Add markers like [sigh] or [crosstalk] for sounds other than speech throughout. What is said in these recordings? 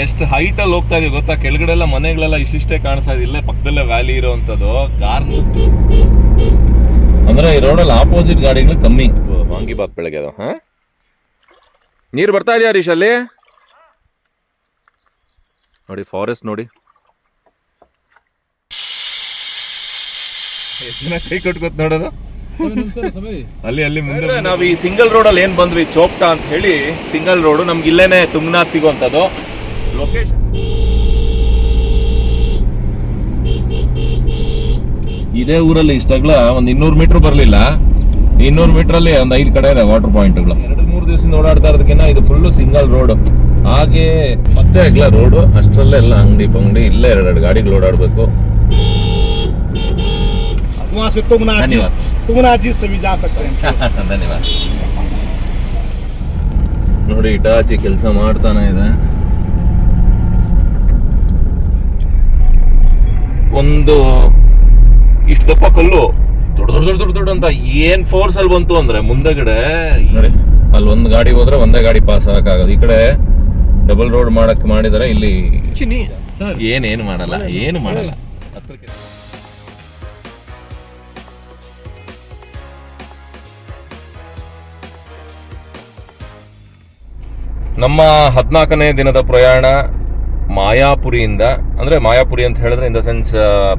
ಎಷ್ಟು ಹೈಟ್ ಅಲ್ಲಿ ಹೋಗ್ತಾ ಇದೀವಿ ಗೊತ್ತಾ? ಕೆಳಗಡೆ ಎಲ್ಲ ಮನೆಗಳೆಲ್ಲ ಇಷ್ಟಿಷ್ಟೇ ಕಾಣಿಸ್ತಾ ಇದೆ. ಇಲ್ಲೇ ಪಕ್ಕದಲ್ಲೇ ವ್ಯಾಲಿ ಇರೋವಂಥದ್ದು. ಗಾರ್ನಸ್ ಅಂದ್ರೆ ಈ ರೋಡಲ್ಲಿ ಆಪೋಸಿಟ್ ಗಾಡಿಗಳು ಕಮ್ಮಿ. ವಾಂಗಿಬಾತ್ ಬೆಳಗ್ಗೆ ಅದು ಹಾ? ನೀರು ಬರ್ತಾ ಇದೆಯಾ ಹರೀಶ್ ಅಲ್ಲಿ? ನೋಡಿ ಫಾರೆಸ್ಟ್ ನೋಡಿ. ಕೈ ಕೊಟ್ಕೊತ್ ನೋಡೋದು? ಅಲ್ಲಿ ಅಲ್ಲಿ ಮುಂದೆ ನಾವು ಈ ಸಿಂಗಲ್ ರೋಡ್ ಅಲ್ಲಿ ಏನ್ ಬಂದ್ವಿ? ಚೋಪ್ಟಾ ಅಂತ ಹೇಳಿ ಸಿಂಗಲ್ ರೋಡ್ ನಮ್ಗೆ ಇಲ್ಲೇನೆ ತುಂಗನಾಥ್ ಸಿಗುವಂತದ್ದು ಲೊಕೇಶನ್ ಇದೇ ಊರಲ್ಲಿ ಇಷ್ಟಾಗ್ಲ ಒಂದ್ ಇನ್ನೂರು ಮೀಟರ್ ಬರ್ಲಿಲ್ಲ ಇನ್ನೂರು ಮೀಟರ್ ಅಲ್ಲಿ ಒಂದ್ ಐದು ಕಡೆ ಇದೆ ವಾಟರ್ ಪಾಯಿಂಟ್ಗಳು ಎರಡು ಮೂರು ದಿವಸ ಓಡಾಡ್ತಾ ಇರೋದಕ್ಕಿಂತ ಇದು ಫುಲ್ ಸಿಂಗಲ್ ರೋಡ್ ಹಾಗೆ ಮತ್ತೆ ಆಗ್ಲ ರೋಡ್ ಅಷ್ಟರಲ್ಲೇ ಎಲ್ಲ ಅಂಗಡಿ ಬಂಗಡಿ ಇಲ್ಲೇ ಎರಡೆರಡು ಗಾಡಿಗಳು ಓಡಾಡ್ಬೇಕು [laughs] वहाँ से तुंगनाथ जी धन्यवाद। तुंगनाथ जी से भी जा सकते हैं ಧನ್ಯವಾದ ನೋಡಿ ಇಟಾಚಿ ಕೆಲಸ ಮಾಡ್ತಾನೆ ಇದೆ ಒಂದು ಇಷ್ಟು ದಪ್ಪ ಕಲ್ಲು. ದೊಡ್ಡ ದೊಡ್ಡ ದೊಡ್ಡ ದೊಡ್ಡ ದೊಡ್ಡ ಅಂತ ಏನ್ ಫೋರ್ಸ್ ಅಲ್ಲಿ ಬಂತು ಅಂದ್ರೆ ಮುಂದಗಡೆ ಅಲ್ಲಿ ಒಂದು ಗಾಡಿ ಹೋದ್ರೆ ಒಂದೇ ಗಾಡಿ ಪಾಸ್ ಆಗಕ್ಕಾಗದು ಈ ಕಡೆ ಡಬಲ್ ರೋಡ್ ಮಾಡಕ್ ಮಾಡಿದರೆ ಇಲ್ಲಿ ಏನೇನು ಮಾಡಲ್ಲ ಏನು ಮಾಡಲ್ಲ. ನಮ್ಮ ಹದಿನಾಲ್ಕನೇ ದಿನದ ಪ್ರಯಾಣ ಮಾಯಾಪುರಿಯಿಂದ, ಅಂದರೆ ಮಾಯಾಪುರಿ ಅಂತ ಹೇಳಿದ್ರೆ ಇನ್ ದ ಸೆನ್ಸ್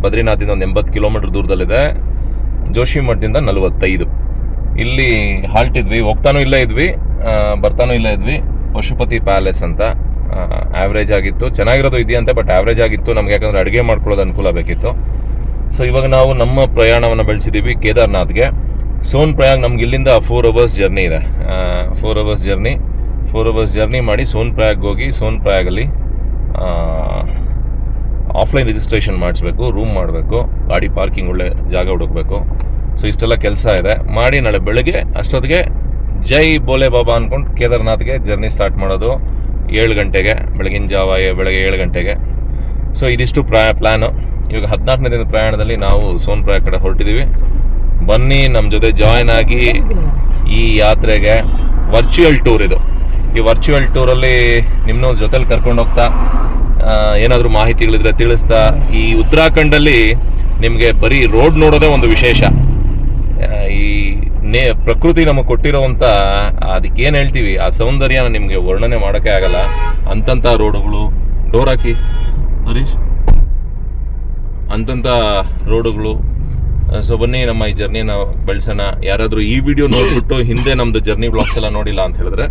ಬದ್ರಿನಾಥಿಂದ ಒಂದು ಎಂಬತ್ತು ಕಿಲೋಮೀಟರ್ ದೂರದಲ್ಲಿದೆ. ಜೋಶಿ ಮಠದಿಂದ ನಲವತ್ತೈದು. ಇಲ್ಲಿ ಹಾಲ್ಟ್ ಇದ್ವಿ, ಹೋಗ್ತಾನೂ ಇಲ್ಲೇ ಇದ್ವಿ ಬರ್ತಾನೂ ಇಲ್ಲೇ ಇದ್ವಿ. ಪಶುಪತಿ ಪ್ಯಾಲೇಸ್ ಅಂತ ಆವ್ರೇಜ್ ಆಗಿತ್ತು. ಚೆನ್ನಾಗಿರೋದು ಇದೆಯಂತೆ ಬಟ್ ಆವ್ರೇಜ್ ಆಗಿತ್ತು. ನಮ್ಗೆ ಯಾಕಂದ್ರೆ ಅಡುಗೆ ಮಾಡ್ಕೊಳ್ಳೋದು ಅನುಕೂಲ ಬೇಕಿತ್ತು. ಸೊ ಇವಾಗ ನಾವು ನಮ್ಮ ಪ್ರಯಾಣವನ್ನು ಬೆಳೆಸಿದ್ದೀವಿ ಕೇದಾರ್ನಾಥ್ಗೆ. ಸೋನ್ ಪ್ರಯಾಗ್ ನಮ್ಗೆ ಇಲ್ಲಿಂದ ಫೋರ್ ಅವರ್ಸ್ ಜರ್ನಿ ಇದೆ. Four hours journey four hours journey ಮಾಡಿ ಸೋನ್ ಪ್ರಯಾಗ್ ಹೋಗಿ, ಸೋನ್ ಪ್ರಯಾಗಲ್ಲಿ ಆಫ್ಲೈನ್ ರಿಜಿಸ್ಟ್ರೇಷನ್ ಮಾಡಿಸ್ಬೇಕು ರೂಮ್ ಮಾಡಬೇಕು, ಗಾಡಿ ಪಾರ್ಕಿಂಗ್ ಒಳ್ಳೆ ಜಾಗ ಹುಡುಕ್ಬೇಕು. ಸೊ ಇಷ್ಟೆಲ್ಲ ಕೆಲಸ ಇದೆ. ಮಾಡಿ ನಾಳೆ ಬೆಳಗ್ಗೆ ಅಷ್ಟೊತ್ತಿಗೆ ಜೈ ಬೋಲೆ ಬಾಬಾ ಅಂದ್ಕೊಂಡು ಕೇದಾರ್ನಾಥ್ಗೆ ಜರ್ನಿ ಸ್ಟಾರ್ಟ್ ಮಾಡೋದು ಏಳು ಗಂಟೆಗೆ, ಬೆಳಗಿನ ಜಾವ ಬೆಳಗ್ಗೆ ಏಳು ಗಂಟೆಗೆ. ಸೊ ಇದಿಷ್ಟು ಪ್ರಾ ಪ್ಲ್ಯಾನು ಇವಾಗ ಹದಿನಾಲ್ಕನೇ ದಿನದ ಪ್ರಯಾಣದಲ್ಲಿ ನಾವು ಸೋನ್ಪ್ರಾಯ ಕಡೆ ಹೊರಟಿದ್ದೀವಿ ಬನ್ನಿ ನಮ್ಮ ಜೊತೆ ಜಾಯ್ನ್ ಆಗಿ ಈ ಯಾತ್ರೆಗೆ ವರ್ಚುವಲ್ ಟೂರ್ ಇದು. ಈ ವರ್ಚುವಲ್ ಟೂರಲ್ಲಿ ನಿಮ್ಮ ಜೊತೆಲಿ ಕರ್ಕೊಂಡು ಹೋಗ್ತಾ ಏನಾದರೂ ಮಾಹಿತಿಗಳಿದ್ರೆ ತಿಳಿಸ್ತಾ, ಈ ಉತ್ತರಾಖಂಡಲ್ಲಿ ನಿಮಗೆ ಬರೀ ರೋಡ್ ನೋಡೋದೇ ಒಂದು ವಿಶೇಷ. ಈ ನೇ, ಪ್ರಕೃತಿ ನಮಗೆ ಕೊಟ್ಟಿರೋವಂಥ ಅದಕ್ಕೆ ಏನು ಹೇಳ್ತೀವಿ, ಆ ಸೌಂದರ್ಯನ ನಿಮಗೆ ವರ್ಣನೆ ಮಾಡೋಕ್ಕೆ ಆಗಲ್ಲ. ಅಂತಂಥ ರೋಡುಗಳು ಡೋರ್ ಹಾಕಿ. ಹರೀಶ್? ಅಂತಂಥ ರೋಡುಗಳು ಸೊ ಬನ್ನಿ, ನಮ್ಮ ಈ ಜರ್ನಿನ ಬೆಳೆಸೋಣ. ಯಾರಾದರೂ ಈ ವಿಡಿಯೋ ನೋಡ್ಬಿಟ್ಟು ಹಿಂದೆ ನಮ್ಮದು ಜರ್ನಿ ಬ್ಲಾಗ್ಸ್ ಎಲ್ಲ ನೋಡಿಲ್ಲ ಅಂತ ಹೇಳಿದ್ರೆ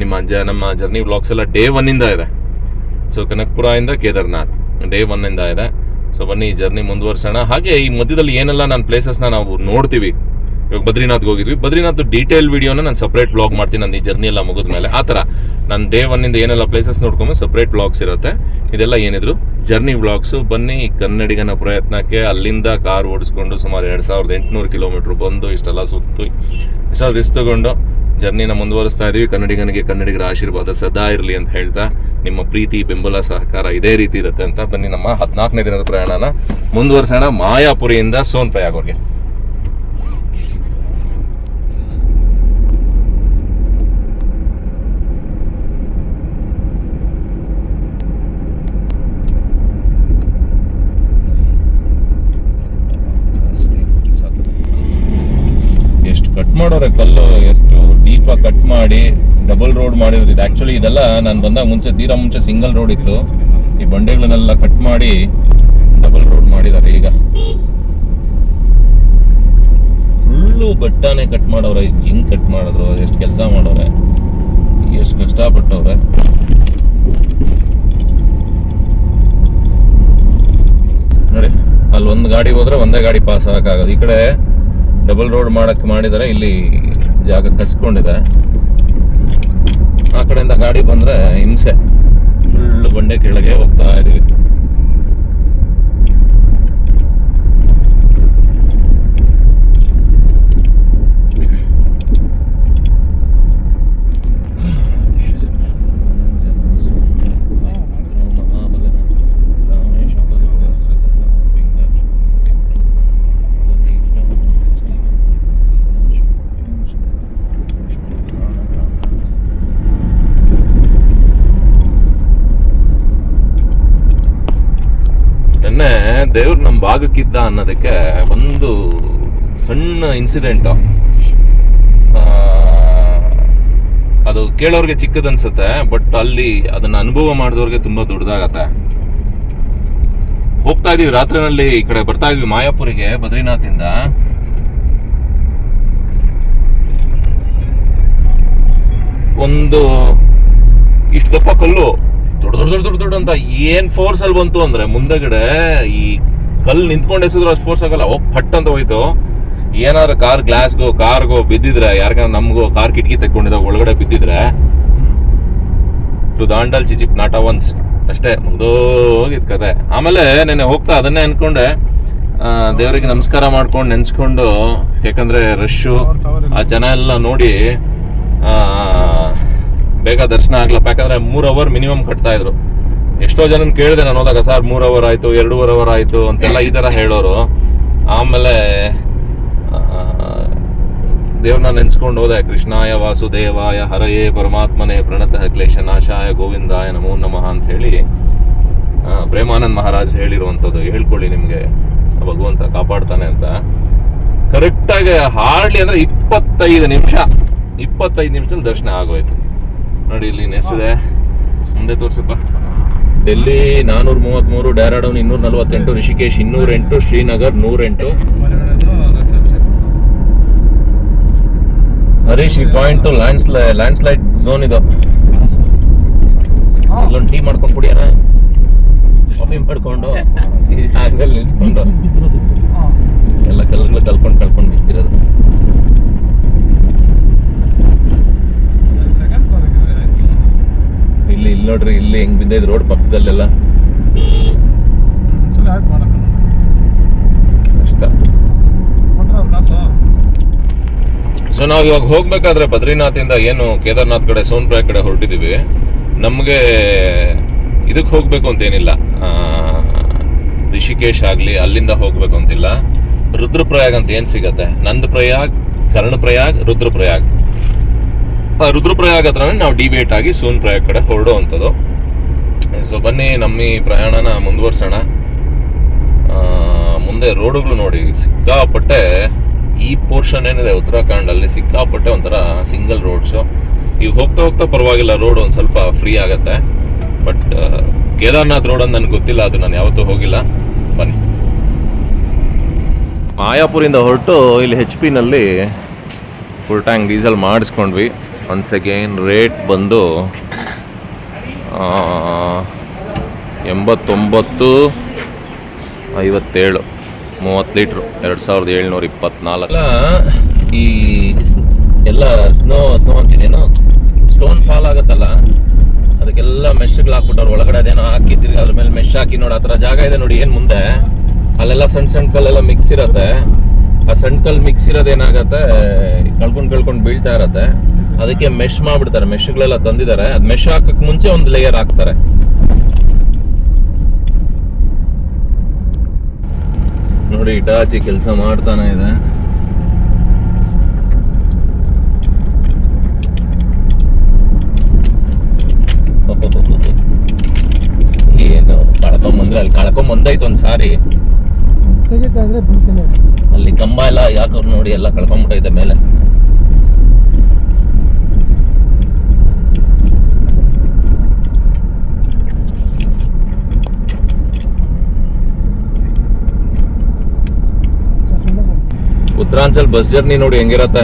ನಿಮ್ಮ ಜ, ನಮ್ಮ ಜರ್ನಿ ವ್ಲಾಗ್ಸ್ ಎಲ್ಲ ಡೇ ಒನ್ನಿಂದ ಇದೆ ಸೊ ಕನಕ್ಪುರದಿಂದ ಕೇದಾರ್ನಾಥ್ ಡೇ ಒನ್ನಿಂದ ಇದೆ ಸೊ ಬನ್ನಿ, ಈ ಜರ್ನಿ ಮುಂದುವರ್ಸೋಣ. ಹಾಗೆ ಈ ಮಧ್ಯದಲ್ಲಿ ಏನೆಲ್ಲ ನಾನು ಪ್ಲೇಸಸ್ನ ನಾವು ನೋಡ್ತೀವಿ. ಇವಾಗ ಬದ್ರಿನಾಥ್ಗೆ ಹೋಗಿದ್ವಿ. ಬದ್ರಿನಾಥ್ ಡೀಟೇಲ್ ವಿಡಿಯೋನ ನಾನು ಸಪ್ರೇಟ್ ಬ್ಲಾಗ್ ಮಾಡ್ತೀನಿ. ನಾನು ಈ ಜರ್ನಿ ಎಲ್ಲ ಮುಗಿದ ಮೇಲೆ. ಆ ಥರ. ನಾನು ಡೇ ಒನ್ನಿಂದ ಏನೆಲ್ಲ ಪ್ಲೇಸಸ್ ನೋಡ್ಕೊಂಡು ಸಪ್ರೇಟ್ ಬ್ಲಾಗ್ಸ್ ಇರುತ್ತೆ. ಇದೆಲ್ಲ ಏನಿದ್ರು? ಜರ್ನಿ ವ್ಲಾಗ್ಸು ಬನ್ನಿ, ಕನ್ನಡಿಗನ ಪ್ರಯತ್ನಕ್ಕೆ ಅಲ್ಲಿಂದ ಕಾರ್ ಓಡಿಸ್ಕೊಂಡು ಸುಮಾರು ಎರಡು ಸಾವಿರದ ಎಂಟುನೂರು ಕಿಲೋಮೀಟ್ರ್ ಬಂದು ಇಷ್ಟೆಲ್ಲ ಸುತ್ತು, ಇಷ್ಟೆಲ್ಲ ರಿಸ್ಕ್ ತಗೊಂಡು ಜರ್ನಿನ ಮುಂದುವರಿಸ್ತಾ ಇದೀವಿ. ಕನ್ನಡಿಗನಿಗೆ ಕನ್ನಡಿಗರ ಆಶೀರ್ವಾದ ಸದಾ ಇರಲಿ ಅಂತ ಹೇಳ್ತಾ ನಿಮ್ಮ ಪ್ರೀತಿ, ಬೆಂಬಲ, ಸಹಕಾರ ಇದೇ ರೀತಿ ಇರುತ್ತೆ ಅಂತ ಬನ್ನಿ ನಮ್ಮ ಹದಿನಾಲ್ಕನೇ ದಿನದ ಪ್ರಯಾಣನ ಮುಂದುವರಿಸೋಣ. ಮಾಯಾಪುರಿಯಿಂದ ಸೋನ್ ಪ್ರಯಾಗ್ವರೆಗೆ ಎಷ್ಟು ಕಟ್ ಮಾಡೋರೆ ಕಲ್ಲು ಎಷ್ಟು ಡೀಪಾಗಿ ಕಟ್ ಮಾಡಿ ಡಬಲ್ ರೋಡ್ ಮಾಡಿರೋದು ಇದು ಆ್ಯಕ್ಚುಲಿ ಇದೆಲ್ಲ ನಾನು ಬಂದಾಗ ಮುಂಚೆ, ತೀರಾ ಮುಂಚೆ ಸಿಂಗಲ್ ರೋಡ್ ಇತ್ತು. ಈ ಬಂಡೆಗಳನ್ನೆಲ್ಲ ಕಟ್ ಮಾಡಿ ಡಬಲ್ ರೋಡ್ ಮಾಡಿದ್ದಾರೆ ಈಗ. ಫುಲ್ಲು ಬೆಟ್ಟನೇ ಕಟ್ ಮಾಡೋರೆ, ಹಿಂಗೆ ಕಟ್ ಮಾಡಿದ್ರು, ಎಷ್ಟು ಕೆಲಸ ಮಾಡೋರೆ, ಎಷ್ಟು ಕಷ್ಟಪಟ್ಟವ್ರೆ. ನೋಡಿ ಅಲ್ಲಿ ಒಂದು ಗಾಡಿ ಹೋದ್ರೆ ಒಂದೇ ಗಾಡಿ ಪಾಸ್ ಆಗಕ್ಕಾಗೋದು ಈ ಕಡೆ ಡಬಲ್ ರೋಡ್ ಮಾಡಕ್ಕೆ ಮಾಡಿದರೆ, ಇಲ್ಲಿ ಜಾಗ ಕಸ್ಕೊಂಡಿದೆ ಆ ಕಡೆಯಿಂದ ಗಾಡಿ ಬಂದ್ರೆ ಹಿಂಸೆ. ಫುಲ್ಲು ಬಂಡೆ ಕೆಳಗೆ ಹೋಗ್ತಾ ಇದೀವಿ. ದೇವ್ರು ನಮ್ಮ ಭಾಗಕ್ಕಿದ್ದ ಅನ್ನೋದಕ್ಕೆ ಒಂದು ಸಣ್ಣ ಇನ್ಸಿಡೆಂಟ್ ಅದು ಕೇಳೋರ್ಗೆ ಚಿಕ್ಕದನ್ಸುತ್ತೆ ಬಟ್ ಅಲ್ಲಿ ಅದನ್ನ ಅನುಭವ ಮಾಡಿದವ್ರಿಗೆ ತುಂಬಾ ದೊಡ್ಡದಾಗತ್ತೆ. ಹೋಗ್ತಾ ಇದೀವಿ, ರಾತ್ರಿನಲ್ಲಿ ಈ ಕಡೆ ಬರ್ತಾ ಇದೀವಿ ಮಾಯಾಪುರಿಗೆ, ಬದ್ರಿನಾಥಿಂದ. ಒಂದು, ಇಷ್ಟು ದಪ್ಪ ಕಲ್ಲು. ದೊಡ್ಡ ದೊಡ್ಡ ದೊಡ್ಡ ದೊಡ್ಡ ಅಂತ ಏನ್ ಫೋರ್ಸ್ ಅಲ್ಲಿ ಬಂತು ಅಂದ್ರೆ ಮುಂದಗಡೆ ಈ ಕಲ್ಲು ನಿಂತ್ಕೊಂಡು ಎಸಿದ್ರು ಅಷ್ಟು ಫೋರ್ಸ್ ಆಗಲ್ಲ. ಓ ಫಟ್ ಅಂತ ಹೋಯ್ತು. ಏನಾದ್ರು ಕಾರ್ ಗ್ಲಾಸ್ಗೋ ಕಾರ್ಗೋ ಬಿದ್ದಿದ್ರೆ ಯಾರಿಗಾರ ನಮಗೋ ಕಾರ್ ಕಿಟಕಿ ತೆಕ್ಕೊಂಡಿದಾಗ ಒಳಗಡೆ ಬಿದ್ದಿದ್ರೆ ಟು ದಾಂಡಲ್ ಚಿಚಿಪ್ ನಾಟ ಒನ್ಸ್ ಅಷ್ಟೇ ಮುಗ್ದೋಗಿದ್ ಕತೆ. ಆಮೇಲೆ ನೆನೆ ಹೋಗ್ತಾ ಅದನ್ನೇ ಅನ್ಕೊಂಡೆ. ದೇವರಿಗೆ ನಮಸ್ಕಾರ ಮಾಡ್ಕೊಂಡು ನೆನ್ಸ್ಕೊಂಡು ಯಾಕಂದ್ರೆ ರಶ್ಶು ಆ ಜನ ಎಲ್ಲ ನೋಡಿ ಆ, ಬೇಗ ದರ್ಶನ ಆಗ್ಲಪ್ಪ. ಯಾಕಂದ್ರೆ ಮೂರ್ ಅವರ್ ಮಿನಿಮಮ್ ಕಟ್ತಾ ಇದ್ರು. ಎಷ್ಟೋ ಜನ ಕೇಳಿದೆ ನಾನು ಹೋದಾಗ, ಸರ್, ಮೂರ್ ಅವರ್ ಆಯ್ತು, ಎರಡೂವರೆ ಅವರ್ ಆಯ್ತು ಅಂತೆಲ್ಲ ಈ ತರ ಹೇಳೋರು. ಆಮೇಲೆ ದೇವ್ರನ್ನ ನೆನ್ಸ್ಕೊಂಡು ಹೋದೆ, ಕೃಷ್ಣಾಯ ವಾಸುದೇವಾಯ ಹರಯೇ ಪರಮಾತ್ಮನೇ ಪ್ರಣತಃ ಕ್ಲೇಶನಾಶಾಯ ಗೋವಿಂದಾಯ ನಮೋ ನಮಃ ಅಂತ ಹೇಳಿ ಪ್ರೇಮಾನಂದ್ ಮಹಾರಾಜ್ ಹೇಳಿರುವಂಥದ್ದು. ಹೇಳ್ಕೊಳ್ಳಿ ನಿಮಗೆ ಭಗವಂತ ಕಾಪಾಡ್ತಾನೆ ಅಂತ. ಕರೆಕ್ಟಾಗಿ ಹಾರ್ಡ್ಲಿ ಅಂದ್ರೆ ಇಪ್ಪತ್ತೈದು ನಿಮಿಷ, ಇಪ್ಪತ್ತೈದು ನಿಮಿಷದಲ್ಲಿ ದರ್ಶನ ಆಗೋಯ್ತು. ನೋಡಿ ಇಲ್ಲಿ ನೆಸಿದೆ ಮುಂದೆ ತೋರಿಸಪ್ಪ ಡೆಲ್ಲಿ ನಾನೂರ ಮೂವತ್ತ್ಮೂರು ಡ್ಯಾರಾಡೌನ್ ಇನ್ನೂರ ನಲವತ್ತೆಂಟು ರಿಷಿಕೇಶ್ ಇನ್ನೂರೆಂಟು ಶ್ರೀನಗರ್ ನೂರೆಂಟು ಹರೀಶ್ ಈ point land ಸ್ಲೈ landslide zone ಇದು. ಅಲ್ಲೊಂದು ಟೀ ಮಾಡ್ಕೊಂಡು ಕುಡಿಯೋಣ. ಕಾಫಿ ಮಾಡ್ಕೊಂಡು [laughs] ಜಾಗದಲ್ಲಿ ನಿಲ್ಸ್ಕೊಂಡು. ಎಲ್ಲ ಕಲ್ಲುಗಳು ಕಲ್ಕೊಂಡು ಕಲ್ಕೊಂಡು ಬಿದ್ದಿರೋದು ಇಲ್ಲಿ ಇಲ್ಲಿ ನೋಡ್ರಿ ಇಲ್ಲಿ ಹೆಂಗ್ ಬಿದ್ದೈತೆ ರೋಡ್ ಪಕ್ಕದಲ್ಲೆಲ್ಲ. ಕಷ್ಟ ಸೊ ನಾವು ಇವಾಗ ಹೋಗ್ಬೇಕಾದ್ರೆ ಬದ್ರಿನಾಥಿಂದ ಏನು ಕೇದಾರ್ನಾಥ್ ಕಡೆ ಸೋನ್ಪ್ರಾಯ್ ಕಡೆ ಹೊರಟಿದೀವಿ. ನಮಗೆ ಇದಕ್ಕೆ ಹೋಗ್ಬೇಕು ಅಂತೇನಿಲ್ಲ. ರಿಷಿಕೇಶ್ ಆಗಲಿ ಅಲ್ಲಿಂದ ಹೋಗ್ಬೇಕು ಅಂತಿಲ್ಲ. ರುದ್ರಪ್ರಯಾಗ್ ಅಂತ ಏನು ಸಿಗತ್ತೆ? ನಂದ್ ಪ್ರಯಾಗ್ ಕರ್ಣಪ್ರಯಾಗ್ ರುದ್ರಪ್ರಯಾಗ್. ರುದ್ರಪ್ರಯಾಗ್ ಹತ್ರನೇ ನಾವು ಡಿಬೇಟ್ ಆಗಿ ಸೋನ್ ಪ್ರಯಾಗ್ ಕಡೆ ಹೊರಡೋ ಅಂಥದ್ದು ಸೊ ಬನ್ನಿ, ನಮ್ಮ ಈ ಪ್ರಯಾಣನ ಮುಂದುವರ್ಸೋಣ. ಮುಂದೆ ರೋಡುಗಳು ನೋಡಿ, ಸಿಕ್ಕಾಪಟ್ಟೆ ಈ ಪೋರ್ಷನ್ ಏನಿದೆ ಉತ್ತರಾಖಂಡಲ್ಲಿ ಸಿಕ್ಕಾಪಟ್ಟೆ ಒಂಥರ ಸಿಂಗಲ್ ರೋಡ್ಸು ಈಗ ಹೋಗ್ತಾ ಹೋಗ್ತಾ ಪರವಾಗಿಲ್ಲ ರೋಡ್ ಒಂದು ಸ್ವಲ್ಪ ಫ್ರೀ ಆಗುತ್ತೆ. ಬಟ್ ಕೇದಾರ್ನಾಥ್ ರೋಡ್ ಅಂತ ನನಗೆ ಗೊತ್ತಿಲ್ಲ, ಅದು ನಾನು ಯಾವತ್ತೂ ಹೋಗಿಲ್ಲ. ಬನ್ನಿ. ಮಾಯಾಪುರಿಂದ ಹೊರಟು ಇಲ್ಲಿ ಹೆಚ್ ಪಿನಲ್ಲಿ ಫುಲ್ ಟ್ಯಾಂಕ್ ಡೀಸೆಲ್ ಮಾಡಿಸ್ಕೊಂಡ್ವಿ. ಒನ್ಸ್ ಅಗೇನ್ ರೇಟ್ ಬಂದು ಎಂಬತ್ತೊಂಬತ್ತು, ಐವತ್ತೇಳು, ಮೂವತ್ತು ಲೀಟ್ರು, ಎರಡು ಸಾವಿರದ ಏಳ್ನೂರ ಇಪ್ಪತ್ತ್ನಾಲ್ಕು ಈ ಎಲ್ಲ ಸ್ನೋ ಸ್ನೋ ಅಂತೀನೇನು ಸ್ಟೋನ್ ಫಾಲ್ ಆಗುತ್ತಲ್ಲ? ಅದಕ್ಕೆಲ್ಲ ಮೆಶ್ಗಳು ಹಾಕ್ಬಿಟ್ಟವ್ರು. ಒಳಗಡೆ ಅದೇನೋ ಹಾಕಿ ತಿರ್ಗಿ ಅದ್ರ ಮೇಲೆ ಮೆಶ್ ಹಾಕಿ ನೋಡಿ, ಆ ಥರ ಜಾಗ ಇದೆ ನೋಡಿ, ಏನು ಮುಂದೆ? ಅಲ್ಲೆಲ್ಲ ಸಣ್ಣ ಸಣ್ಣ ಕಲ್ಲೆಲ್ಲ ಮಿಕ್ಸ್ ಇರುತ್ತೆ. ಆ ಸಣ್ಣ ಕಲ್ಲು ಮಿಕ್ಸ್ ಇರೋದೇನಾಗತ್ತೆ? ಕಳ್ಕೊಂಡು ಕಳ್ಕೊಂಡು ಬೀಳ್ತಾ ಇರತ್ತೆ. ಅದಕ್ಕೆ ಮೆಶ್ ಮಾಡ್ಬಿಡ್ತಾರೆ. ಮೆಶ್ಗಳೆಲ್ಲ ತಂದಿದ್ದಾರೆ. ಅದು ಮೆಶ್ ಹಾಕಕ್ ಮುಂಚೆ ಒಂದು ಲೇಯರ್ ಹಾಕ್ತಾರೆ. ನೋಡಿ ಇಟಾಚಿ ಕೆಲಸ ಮಾಡ್ತಾನೆ ಇದೆ. ಏನು ಕಳ್ಕೊಂಬಂದ್ರೆ ಅಲ್ಲಿ ಕಳ್ಕೊಂಬಂದೈತೆ ಒಂದ್ ಸಾರಿ. ಅಲ್ಲಿ ಕಂಬ ಎಲ್ಲ ಯಾಕವ್ರು ನೋಡಿ ಎಲ್ಲ ಕಳ್ಕೊಂಬಿಟ್ಟೈತೆ ಮೇಲೆ. ಉತ್ತರಾಂಚಲ್ ಬಸ್ ಜರ್ನಿ ನೋಡಿ ಹೆಂಗಿರತ್ತೆ?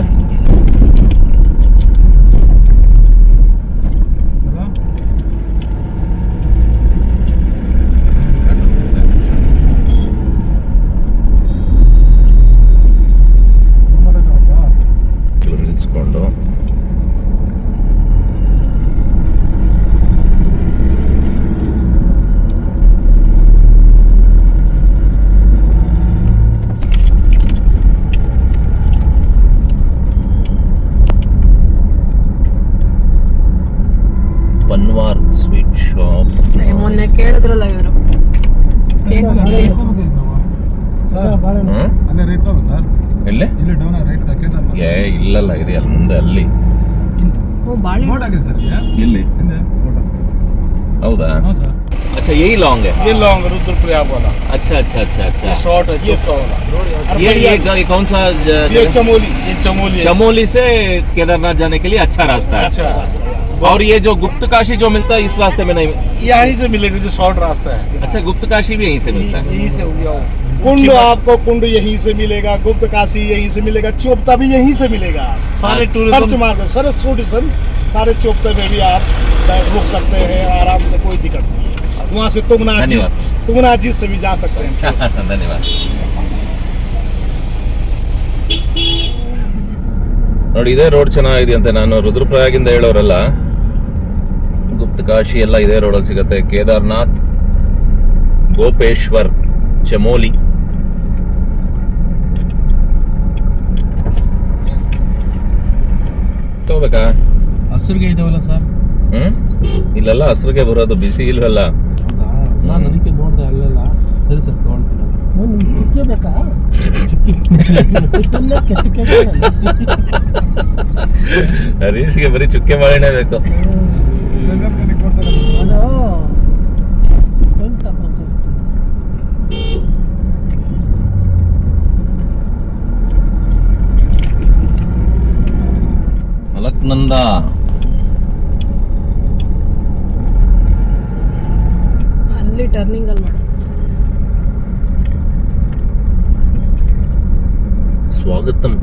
ಏ ಇಲ್ಲಲ್ಲ ಇರಿ ಅಲ್ಲಿ ಮುಂದೆ ಅಲ್ಲಿ ಬಾಳೆ ಬೋರ್ಡ್ ಆಗಿದೆ ಸರ್ ಇಲ್ಲಿ ಇಲ್ಲಿ ಹಿಂದೆ ಫೋಟೋ ಹೌದಾ ಹೌದು ಸರ್ ಆಚೆ अच्छा यही लॉन्ग है ये लॉन्ग रुद्रप्रयाग वाला अच्छा अच्छा अच्छा ये अच्छा शॉर्ट है ये सौ वाला और ये बढ़िया- ये ग- कौन सा ज- ये जगह? चमोली ये चमोली है। चमोली से केदारनाथ जाने के लिए अच्छा रास्ता है अच्छा रास्ता है। और ये जो गुप्त काशी जो मिलता है इस रास्ते में नहीं यहीं से मिलेगा जो शॉर्ट रास्ता है अच्छा गुप्त काशी भी यहीं से मिलता है यहीं से हो गया वो। कुंड आपको कुंड यहीं से मिलेगा गुप्त काशी यहीं से मिलेगा चोपता भी यहीं से मिलेगा सारे अच्छा। सर्च टूरिज्म मार्ग सरस्वती सन सारे चोपते में भी आप रुक सकते हैं आराम से कोई दिक्कत नहीं है वहाँ से तुंगनाथ जी धन्यवाद। तुंगनाथ जी से भी जा सकते हैं [laughs] ಧನ್ಯವಾದ ನೋಡಿ ಇದೇ ರೋಡ್ ಚೆನ್ನಾಗಿದೆ ಅಂತ ನಾನು ರುದ್ರಪ್ರಯಾಗಿಂದ ಹೇಳೋರಲ್ಲ ಗುಪ್ತ ಕಾಶಿ ಎಲ್ಲ ಇದೇ ರೋಡಲ್ಲಿ ಸಿಗತ್ತೆ ಕೇದಾರ್ನಾಥ್ ಗೋಪೇಶ್ವರ್ ಚಮೋಲಿ ತಗೋಬೇಕಾ ಹಸಿರಿಗೆ ಇದಾವಲ್ಲ ಸರ್. ಹ್ಮ್? ಇಲ್ಲೆಲ್ಲ ಹಸ್ರಿಗೆ ಬರೋದು ಬಿಸಿ ಇಲ್ವಲ್ಲ? ನಾನು ಅದಕ್ಕೆ ನೋಡಿದೆ ಅಲ್ಲೆಲ್ಲ. ಸರಿ ಸರ್ ತೊಗೊಳ್ತೀನಿ ಚುಕ್ಕೆ ಬೇಕಾ? ಹರೀಶ್ಗೆ ಬರೀ ಚುಕ್ಕೆ ಮಾಡಿನೇ ಬೇಕು. ಅಲಕ್ನಂದ ಅಲ್ಲಿ ಟರ್ನಿಂಗ್ ಅಲ್ಲಿ ಮಾಡು. ಸ್ವಾಗತಂ.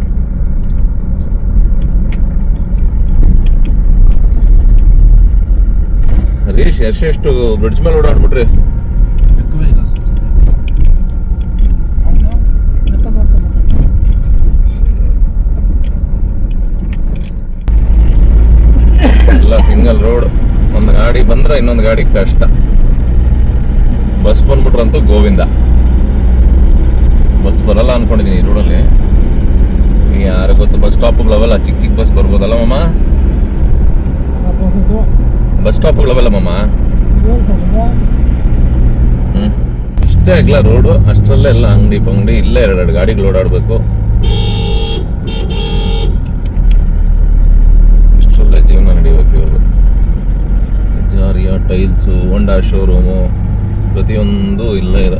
ಹರೀಶ್ ಎಷ್ಟು ಬ್ರಿಡ್ಜ್ ಮೇಲೆ ಓಡಾಡ್ಬಿಟ್ರಿ ಲೆಕ್ಕವೇ ಇಲ್ಲ ಸರ್ ಲೆಕ್ಕ ಮಾಡ್ತಾ ಮಾತಾಡು. ಎಲ್ಲ ಸಿಂಗಲ್ ರೋಡ್, ಒಂದು ಗಾಡಿ ಬಂದ್ರೆ ಇನ್ನೊಂದು ಗಾಡಿ ಕಷ್ಟ. ಬಸ್ ಬಂದ್ಬಿಟ್ರಂತೂ ಗೋವಿಂದ. ಬಸ್ ಬರಲ್ಲ ಅನ್ಕೊಂಡಿದೀನಿ ಈ ರೋಡಲ್ಲಿ ಯಾರು ಗೊತ್ತು, ಬಸ್ ಸ್ಟಾಪ್ಗಳವೆಲ್ಲ ಚಿಕ್ಕ ಚಿಕ್ಕ ಬಸ್ ಬರ್ಬೋದಲ್ಲ ಮಮ್ಮ. ಬಸ್ ಸ್ಟಾಪ್ಗಳವೆಲ್ಲ ಮಮ್ಮ ಹ್ಞೂ ಇಷ್ಟೇ ಆಗಲ್ಲ ರೋಡು ಅಷ್ಟರಲ್ಲೇ ಎಲ್ಲ ಅಂಗಡಿ ಪಂಗಡಿ, ಇಲ್ಲೇ ಎರಡೆರಡು ಗಾಡಿಗಳು ಓಡಾಡಬೇಕು. ಇಷ್ಟರಲ್ಲೇ ಜೀವನ ಜಾರಿಯ ಟೈಲ್ಸು ಹೋಂಡಾ ಶೋರೂಮು ಪ್ರತಿಯೊಂದು ಇಲ್ಲೇ ಇದೆ.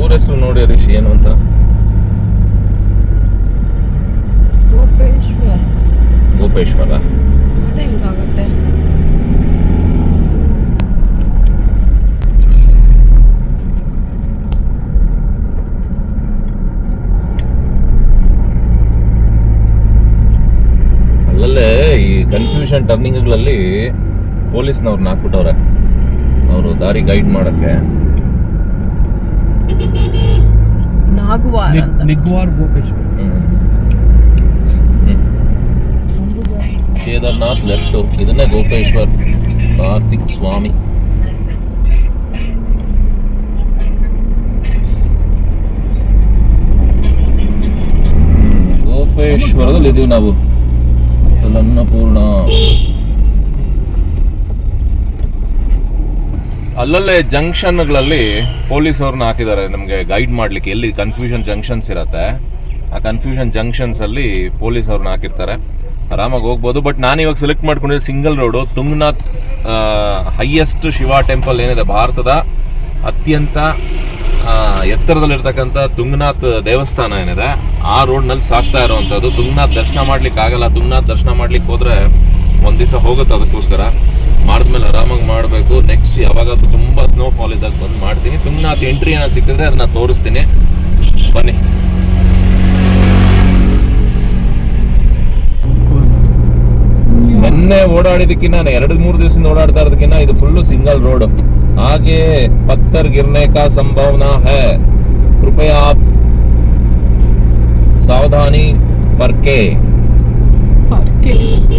ಊರ ಹೆಸರು ನೋಡಿ ಹರೀಶ್ ಏನು ಅಂತ? ಗೋಪೇಶ್ವರ್. ಅಲ್ಲಲ್ಲೇ ಈ ಕನ್ಫ್ಯೂಷನ್ ಟರ್ನಿಂಗ್ಗಳಲ್ಲಿ ಪೊಲೀಸ್ನವ್ರನ್ನ ಹಾಕ್ಬಿಟ್ಟವ್ರೆ. ಅವರು ದಾರಿ ಗೈಡ್ ಮಾಡಕ್ಕೆ. ನಾಗುವಾರ ಅಂತ. ನಿಗ್ವಾರ್ ಗೋಪೇಶ್ವರ್. ಹ್ಮ್. ಹ್ಮ್. ಕೇದಾರ್ನಾಥ್ ಲೆಫ್ಟ್ ಇದನ್ನೇ ಗೋಪೇಶ್ವರ್ ಕಾರ್ತಿಕ್ ಸ್ವಾಮಿ. ಗೋಪೇಶ್ವರದಲ್ಲಿ ಇದೀವಿ ನಾವು. ಅನ್ನಪೂರ್ಣ ಅಲ್ಲಲ್ಲೇ ಜಂಕ್ಷನ್ಗಳಲ್ಲಿ ಪೊಲೀಸ್ ಅವ್ರನ್ನ ಹಾಕಿದ್ದಾರೆ, ನಮಗೆ ಗೈಡ್ ಮಾಡ್ಲಿಕ್ಕೆ. ಎಲ್ಲಿ ಕನ್ಫ್ಯೂಷನ್ ಜಂಕ್ಷನ್ಸ್ ಇರುತ್ತೆ, ಆ ಕನ್ಫ್ಯೂಷನ್ ಜಂಕ್ಷನ್ಸ್ ಅಲ್ಲಿ ಪೊಲೀಸ್ ಅವ್ರನ್ನ ಹಾಕಿರ್ತಾರೆ. ಆರಾಮಾಗಿ ಹೋಗ್ಬೋದು ಬಟ್ ನಾನು ಇವಾಗ ಸೆಲೆಕ್ಟ್ ಮಾಡ್ಕೊಂಡಿದ್ದು single road Tungnath highest Shiva temple ಏನಿದೆ ಭಾರತದ, ಅತ್ಯಂತ ಎತ್ತರದಲ್ಲಿರ್ತಕ್ಕಂಥ ತುಂಗನಾಥ್ ದೇವಸ್ಥಾನ ಏನಿದೆ, ಆ ರೋಡ್ನಲ್ಲಿ ಸಾಕ್ತಾ ಇರುವಂಥದ್ದು. ತುಂಗನಾಥ್ ದರ್ಶನ ಮಾಡ್ಲಿಕ್ಕೆ ಆಗಲ್ಲ ತುಂಗನಾಥ್ ದರ್ಶನ ಮಾಡ್ಲಿಕ್ಕೆ ಹೋದರೆ ಒಂದು ದಿವಸ ಹೋಗುತ್ತೆ ಅದಕ್ಕೋಸ್ಕರ. ಮಾಡಿದ್ಮೇಲೆ ಆರಾಮಾಗಿ ಮಾಡಬೇಕು. ನೆಕ್ಸ್ಟ್ ಯಾವಾಗಾದ್ರೂ ತುಂಬಾ ಸ್ನೋ ಫಾಲ್ ಇದ್ದಾಗ ಬಂದು ಮಾಡ್ತೀನಿ. ತುಂಗನಾಥ್ ಎಂಟ್ರಿ ಏನಾದ್ರು ಸಿಕ್ಕಿದ್ರೆ ಅದನ್ನ ತೋರಿಸ್ತೀನಿ. ಬನ್ನಿ. ನಿನ್ನೆ ಓಡಾಡಿದಕ್ಕಿಂತ ಎರಡು ಮೂರು ದಿವಸದಿಂದ ಓಡಾಡ್ತಾ ಇರೋದಕ್ಕಿಂತ ಇದು ಫುಲ್ಲು ಸಿಂಗಲ್ ರೋಡ್ ಹಾಗೆ ಪತ್ತರ್ ಗಿರ್ನೆ ಕಾ ಸಂಭಾವನಾ ಹೇ. ಕೃಪಯಾ ಸಾವಧಾನಿ ಪರ್ಕೆ ಪಾರ್ಕಿಂಗ್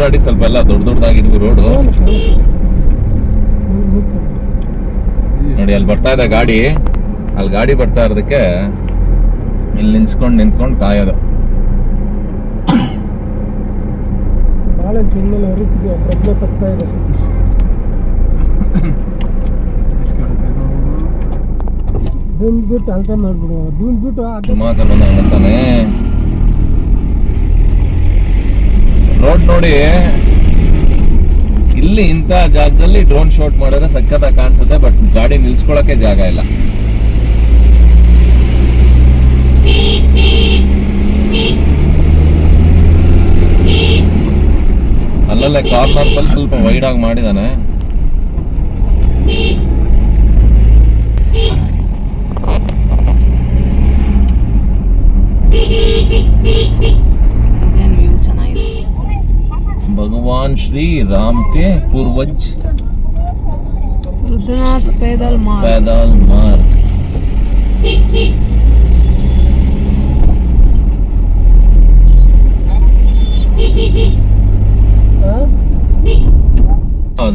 ಓಡಾಡಿ ಸ್ವಲ್ಪ ಎಲ್ಲ ದೊಡ್ಡ ದೊಡ್ಡದಾಗಿದ್ವು ರೋಡು. ನೋಡಿ ಅಲ್ಲಿ ಬರ್ತಾ ಇದೆ ಗಾಡಿ. ಅಲ್ಲಿ ಗಾಡಿ ಬರ್ತಾ ಇರೋದಕ್ಕೆ ಇಲ್ಲಿ ನಿಂತ್ಕೊಂಡು ನಿಂತ್ಕೊಂಡು ಕಾಯೋದು. ಅಂತ ಇನ್ಮೇಲೆ ರೋಡ್ ನೋಡಿ, ಇಲ್ಲಿ ಇಂಥ ಜಾಗದಲ್ಲಿ ಡ್ರೋನ್ ಶಾಟ್ ಮಾಡಿದ್ರೆ ಸಖತ್ತಾಗಿ ಕಾಣಿಸುತ್ತೆ ಬಟ್ ಗಾಡಿ ನಿಲ್ಸ್ಕೊಳಕ್ಕೆ ಜಾಗ ಇಲ್ಲ. ಅಲ್ಲಲ್ಲೇ ಕಾರ್ನರ್ ಸ್ವಲ್ಪ ಸ್ವಲ್ಪ ವೈಡ್ ಆಗಿ ಮಾಡಿದಾನೆ. ಇದೇನು भगवान श्री राम के पूर्वज। रुद्रनाथ पैदल मार्ग। पैदल मार्ग।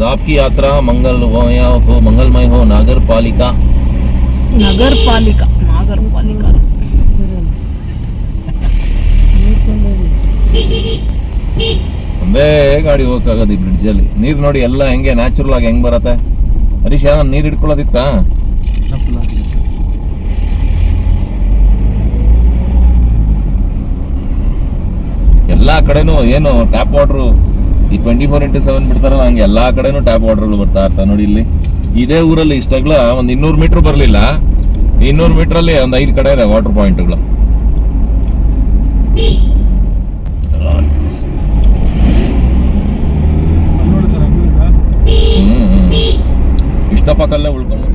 आपकी यात्रा मंगल हो मंगलमय हो नागर पालिका नगर पालिका नागर पालिका ಒಂದೇ ಗಾಡಿ ಹೋಗಕ್ಕಾಗದು ಈ ಬ್ರಿಡ್ಜ್ ಅಲ್ಲಿ? ನೀರ್ ನೋಡಿ ಎಲ್ಲ ಹೆಂಗೆ ನ್ಯಾಚುರಲ್ ಆಗಿ ಹೆಂಗ್ ಬರತ್ತೆ? ಹರೀಶ್ ಯಾವ್ದು ನೀರ್ ಹಿಡ್ಕೊಳ್ಳೋದಿತ್ತಾ? ಎಲ್ಲಾ ಕಡೆನೂ ಏನು ಟ್ಯಾಪ್ ವಾಟರ್ ಈ ಟ್ವೆಂಟಿ ಫೋರ್ ಇಂಟು ಸೆವೆನ್ ಬಿಡ್ತಾರಲ್ಲ, ಹಂಗೆ ಎಲ್ಲಾ ಕಡೆನೂ ಟ್ಯಾಪ್ ವಾಟರ್ ಬರ್ತಾ ಇರ್ತಾ ನೋಡಿ ಇಲ್ಲಿ. ಇದೇ ಊರಲ್ಲಿ ಇಷ್ಟಾಗ್ಲ ಒಂದು ಇನ್ನೂರು ಮೀಟರ್ ಬರಲಿಲ್ಲ. ಇನ್ನೂರು ಮೀಟರ್ ಅಲ್ಲಿ ಒಂದ್ ಐದು ಕಡೆ ಇದೆ ವಾಟರ್ ಪಾಯಿಂಟ್ಗಳು ನೋಡಿ ಸರ್ ಹಂಗಿಲ್ಲ ಹ್ಮ್ ಹ್ಮ್. ಇಷ್ಟಪಕ್ಕಲ್ಲೇ ಉಳ್ಕೊಂಡು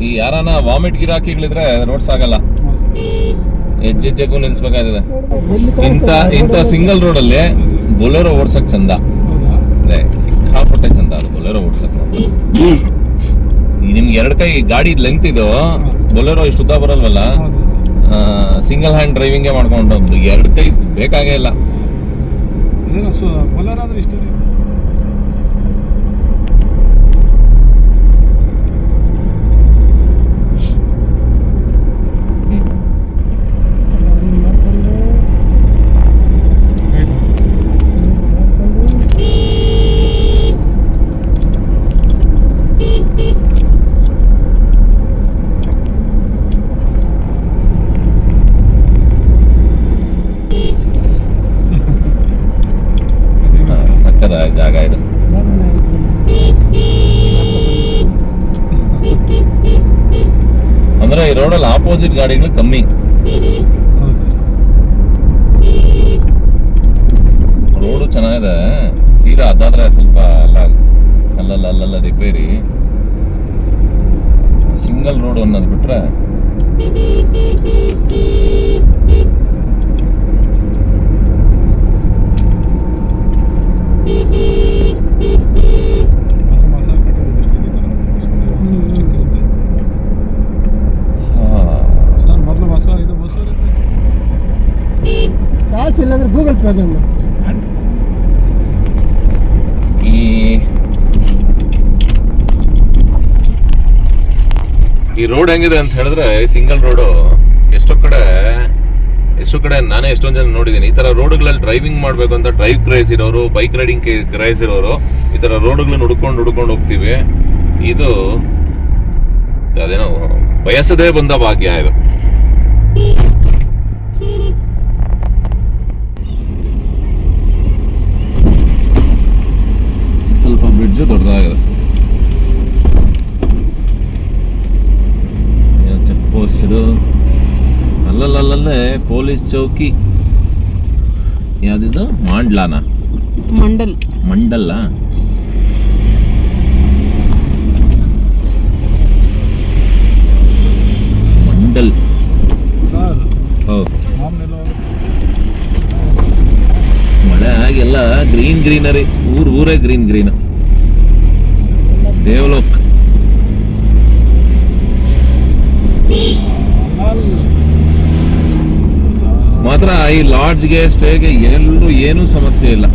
ಈ ಯಾರನ ವಾಮಿಟ್ ಗಿರಾಕಿಗಳಿದ್ರೆ ರೋಡ್ಸ್ ಆಗಲ್ಲ. ಹೆಜ್ಜೆಜ್ಜೆಗೂ ನಿಲ್ಸ್ಬೇಕಾಗಿದೆ ಇಂತ ಇಂಥ ಇಂಥ ಸಿಂಗಲ್ ರೋಡಲ್ಲಿ ಅಲ್ಲಿ ಬೊಲೆರೋ ಓಡ್ಸಕ್ ಚಂದ. ಅದೇ ಸಿಕ್ಕಾಪಟ್ಟೆ ಚಂದ ಅದು ಬೊಲೆರೋ ಓಡ್ಸಕ್. ನಿಮ್ಗೆ ಎರಡು ಕೈ ಗಾಡಿ ಲೆಂತ್ ಇದು ಬೊಲೆರೋ ಇಷ್ಟು ಉದ್ದ ಬರಲ್ವಲ್ಲ? ಸಿಂಗಲ್ ಹ್ಯಾಂಡ್ ಡ್ರೈವಿಂಗೇ ಮಾಡ್ಕೊಂಡು ಎರಡು ಕೈ ಬೇಕಾಗೇ ಇಲ್ಲ. ಬೊಲರ್ ಆದ್ರೆ ಇಷ್ಟ ರೀ ಮಾಡ್ಕೊಂಡು ರೈಟ್ ಮಾಡ್ಕೊಂಡು ಸಕ್ಕದ ಜಾಗ ಇದು ಲೆಮನ್ ಆಯ್ತು. ಅಂದ್ರೆ ಈ ರೋಡಲ್ಲಿ ಆಪೋಸಿಟ್ ಗಾಡಿಗಳು ಕಮ್ಮಿ ಹೌದು ಸರ್ ರೋಡು ಚೆನ್ನಾಗಿದೆ ತೀರಾ ಅದಾದ್ರೆ ಸ್ವಲ್ಪ ಅಲ್ಲ ಅಲ್ಲಲ್ಲ ಅಲ್ಲಲ್ಲ ರಿಪೇರಿ ಸಿಂಗಲ್ ರೋಡ್ ಅನ್ನೋದು ಬಿಟ್ರೆ ಮೊದಲು ಮಸಾಲೆ ಕಟ್ಟಿರೋದು ಇಷ್ಟ ಈ ಥರ ಮಸಾಲೆ ಚಿಕ್ಕಿರುತ್ತೆ ಹಾ, ಸರ್ ಮೊದಲು ಮಸಾಲೆ ಇದು ಮಸೂರಿ ಇಲ್ಲಾಂದ್ರೆ ಗೂಗಲ್ ಪೇ ಮಾಡಿ ಈ ಈ ರೋಡ್ ಹೆಂಗಿದೆ ಅಂತ ಹೇಳಿದ್ರೆ ಸಿಂಗಲ್ ರೋಡು ಎಷ್ಟೋ ಕಡೆ ಎಷ್ಟೋ ಕಡೆ ನಾನೇ ಎಷ್ಟೊಂದು ಜನ ನೋಡಿದ್ದೀನಿ. ಈ ಥರ ರೋಡ್ಗಳಲ್ಲಿ ಡ್ರೈವಿಂಗ್ ಮಾಡಬೇಕು ಅಂತ ಡ್ರೈವ್ ಕ್ರೈಸ್ ಇರೋರು ಬೈಕ್ ರೈಡಿಂಗ್ ಕ್ರೈಸ್ ಇರೋರು, ಈ ಥರ ರೋಡ್ಗಳನ್ನ ಹುಡ್ಕೊಂಡು ಹುಡ್ಕೊಂಡು ಹೋಗ್ತೀವಿ. ಇದು ಅದೇನೋ ಬಯಸದೇ ಬಂದ ಭಾಗ್ಯ ಇದು. ಸ್ವಲ್ಪ ಬ್ರಿಡ್ಜ್ ದೊಡ್ಡದಾಗಿದೆ. ಚೆಕ್ ಪೋಸ್ಟ್ ಇದು. ಅಲ್ಲಲ್ಲಲ್ಲೇ ಪೊಲೀಸ್ ಚೌಕಿ. ಯಾವ್ದಿದು? ಮಾಂಡ್ಲಾನ? ಮಂಡಲ್. ಮಂಡಲ್ಲ? ಮಂಡಲ್. ಮಳೆ ಆಗೆಲ್ಲ ಗ್ರೀನ್ ಗ್ರೀನರಿ ಊರ್ ಊರೇ ಗ್ರೀನ್ ಗ್ರೀನ್ ದೇವಲೋಕ್. ಮಾತ್ರ ಈ ಲಾಡ್ಜ್ಗೆ, ಸ್ಟೇಗೆ ಎಲ್ಲೂ ಏನೂ ಸಮಸ್ಯೆ ಇಲ್ಲ.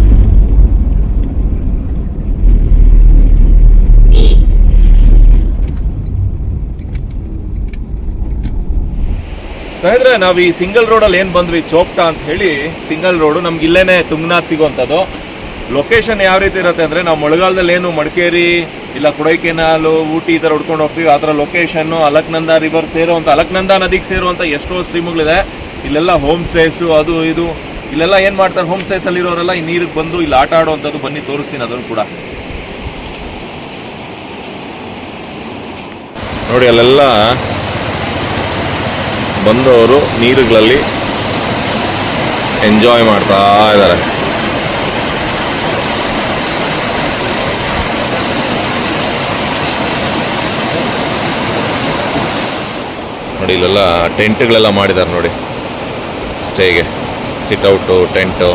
ಸ್ನೇಹಿತರೆ, ನಾವು ಈ ಸಿಂಗಲ್ ರೋಡಲ್ಲಿ ಏನು ಬಂದ್ವಿ? ಚೋಪ್ಟಾ ಅಂತ ಹೇಳಿ ಸಿಂಗಲ್ ರೋಡು ನಮ್ಗೆ ಇಲ್ಲೇನೆ ತುಂಗನಾಥ್ ಸಿಗುವಂತದ್ದು ಲೊಕೇಶನ್ ಯಾವ ರೀತಿ ಇರುತ್ತೆ ಅಂದ್ರೆ, ನಾವು ಮಳೆಗಾಲದಲ್ಲಿ ಏನು ಮಡಿಕೇರಿ ಇಲ್ಲ ಕೊಡೈಕೆನಾಲು, ಊಟಿ ಈ ಥರ ಹುಡ್ಕೊಂಡು ಹೋಗ್ತೀವಿ. ಆ ಥರ ಲೊಕೇಶನ್ನು ಅಲಕ್ನಂದ ರಿವರ್ ಸೇರುವಂಥ ಅಲಕ್ನಂದ ನದಿಗೆ ಸೇರುವಂಥ ಎಷ್ಟೋ ಸ್ಟ್ರೀಮ್ಗಳಿದೆ ಇಲ್ಲೆಲ್ಲ ಹೋಮ್ ಸ್ಟೇಸು ಅದು ಇದು. ಇಲ್ಲೆಲ್ಲ ಏನು ಮಾಡ್ತಾರೆ? ಹೋಮ್ ಸ್ಟೇಸಲ್ಲಿರೋರೆಲ್ಲ ಈ ನೀರಿಗೆ ಬಂದು ಇಲ್ಲಿ ಆಟ ಆಡುವಂಥದ್ದು ಬನ್ನಿ, ತೋರಿಸ್ತೀನಿ ಅದನ್ನು ಕೂಡ. ನೋಡಿ, ಅಲ್ಲೆಲ್ಲ ಬಂದವರು ನೀರುಗಳಲ್ಲಿ ಎಂಜಾಯ್ ಮಾಡ್ತಾ ಇದ್ದಾರೆ. ನೋಡಿ, ಇಲ್ಲೆಲ್ಲ ಟೆಂಟ್ಗಳೆಲ್ಲ ಮಾಡಿದ್ದಾರೆ ನೋಡಿ. ಸ್ಟೇಗೆ ಸಿಟ್ಔಟು ಟೆಂಟು